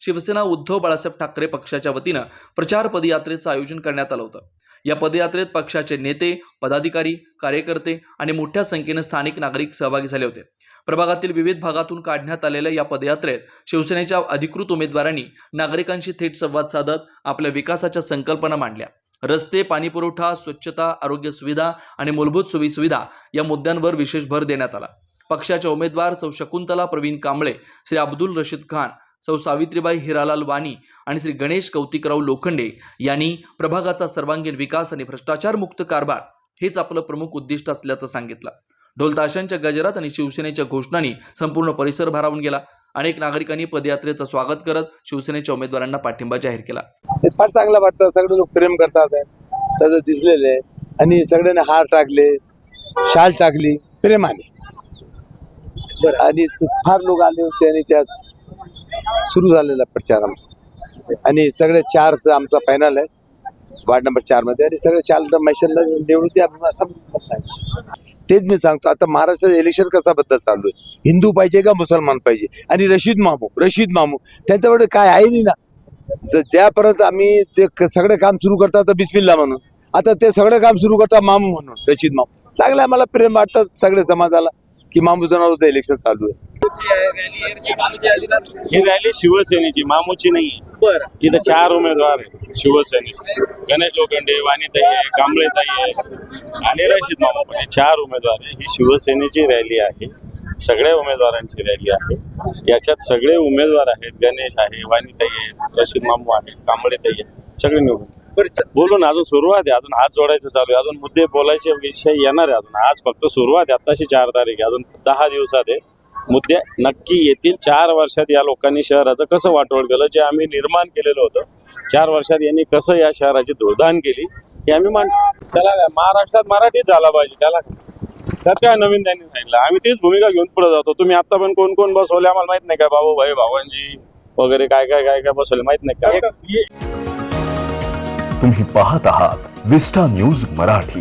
शिवसेना उद्धव बाळासाहेब ठाकरे पक्षाच्या वतीनं प्रचार पदयात्रेचं आयोजन करण्यात आलं होतं. या पदयात्रेत पक्षाचे नेते पदाधिकारी कार्यकर्ते आणि मोठ्या संख्येनं स्थानिक नागरिक सहभागी झाले होते. प्रभागातील विविध भागातून काढण्यात आलेल्या या पदयात्रेत शिवसेनेच्या अधिकृत उमेदवारांनी नागरिकांशी थेट संवाद साधत आपल्या विकासाच्या संकल्पना मांडल्या. रस्ते पाणीपुरवठा स्वच्छता आरोग्य सुविधा आणि मूलभूत सोयीसुविधा या मुद्द्यांवर विशेष भर देण्यात आला. पक्षाच्या उमेदवार सौ शकुंतला प्रवीण कांबळे श्री अब्दुल रशीद खान सौ सावित्रीबाई हिरालाल वाणी आणि श्री गणेश कौतिकराव लोखंडे यांनी प्रभागाचा सर्वांगीण विकास आणि भ्रष्टाचारमुक्त कारभार हेच आपलं प्रमुख उद्दिष्ट असल्याचं सांगितलं. ढोलताशांच्या गजरात आणि शिवसेनेच्या घोषणांनी संपूर्ण परिसर भारावून गेला. अनेक नागरिकांनी पदयात्रेचं स्वागत करत शिवसेनेच्या उमेदवारांना पाठिंबा जाहीर केला. ते फार चांगलं वाटतं. सगळे लोक प्रेम करतात. त्याचं दिसलेलं. आणि सगळ्यांनी हार टाकले शाल टाकली प्रेमाने. आणि फार लोक आले होते आणि त्याच सुरू झालेला प्रचार आमचा. आणि सगळे चार आमचा फायनल आहे. वार्ड नंबर चारमध्ये. आणि सगळे चार मैशनला निवडून द्या असं तेच मी सांगतो. आता महाराष्ट्राचं इलेक्शन कसा बद्दल चालू आहे? हिंदू पाहिजे का मुसलमान पाहिजे? आणि रशीद मामू रशीद मामू त्यांच्याकडे काय आहे नाही ना? ज्या ज्यापर्यंत आम्ही ते सगळं काम सुरू करतात तर बिस्मिल्ला म्हणून. आता ते सगळं काम सुरू करतात मामू म्हणून रशीद मामू चांगलं आम्हाला प्रेम वाटतात सगळे समाजाला की मामू जनावर इलेक्शन चालू आहे. ही रॅली शिवसेनेची मामूची नाही बर. इथं चार उमेदवार आहेत शिवसेनेचे. गणेश लोखंडे वाणीताई आहे कांबळेताई आहे आणि रशीद मामू पण हे चार उमेदवार आहे ही शिवसेनेची रॅली आहे सगळ्या उमेदवारांची रॅली आहे. याच्यात सगळे उमेदवार आहेत गणेश आहे वाणीताई आहे रशीद मामू आहे कांबळेताई आहे सगळे निवडून. बोलून अजून सुरुवात आहे अजून हात जोडायचं चालू आहे. अजून मुद्दे बोलायचे विषय येणार आहे अजून. आज फक्त सुरुवात आहे आताशी चार तारीख आहे. अजून दहा दिवसात आहे. मुद्दे नक्की येतील. चार वर्षात या लोकांनी शहराचं कसं वाटोळ केलं जे आम्ही निर्माण केलेलं होतं चार वर्षात यांनी कसं या शहराची दुर्धान केली हे आम्ही मान त्याला महाराष्ट्रात मराठीच झाला पाहिजे. त्याला त्यात काय नवीन त्यांनी सांगितलं? आम्ही तीच भूमिका घेऊन पुढे जातो. तुम्ही आता पण कोण कोण बसवले आम्हाला माहीत नाही काय बाबू भाई भावांजी वगैरे काय काय काय काय बसवले माहीत नाही काय तुम्ही पाहत आहात विस्टा न्यूज मराठी.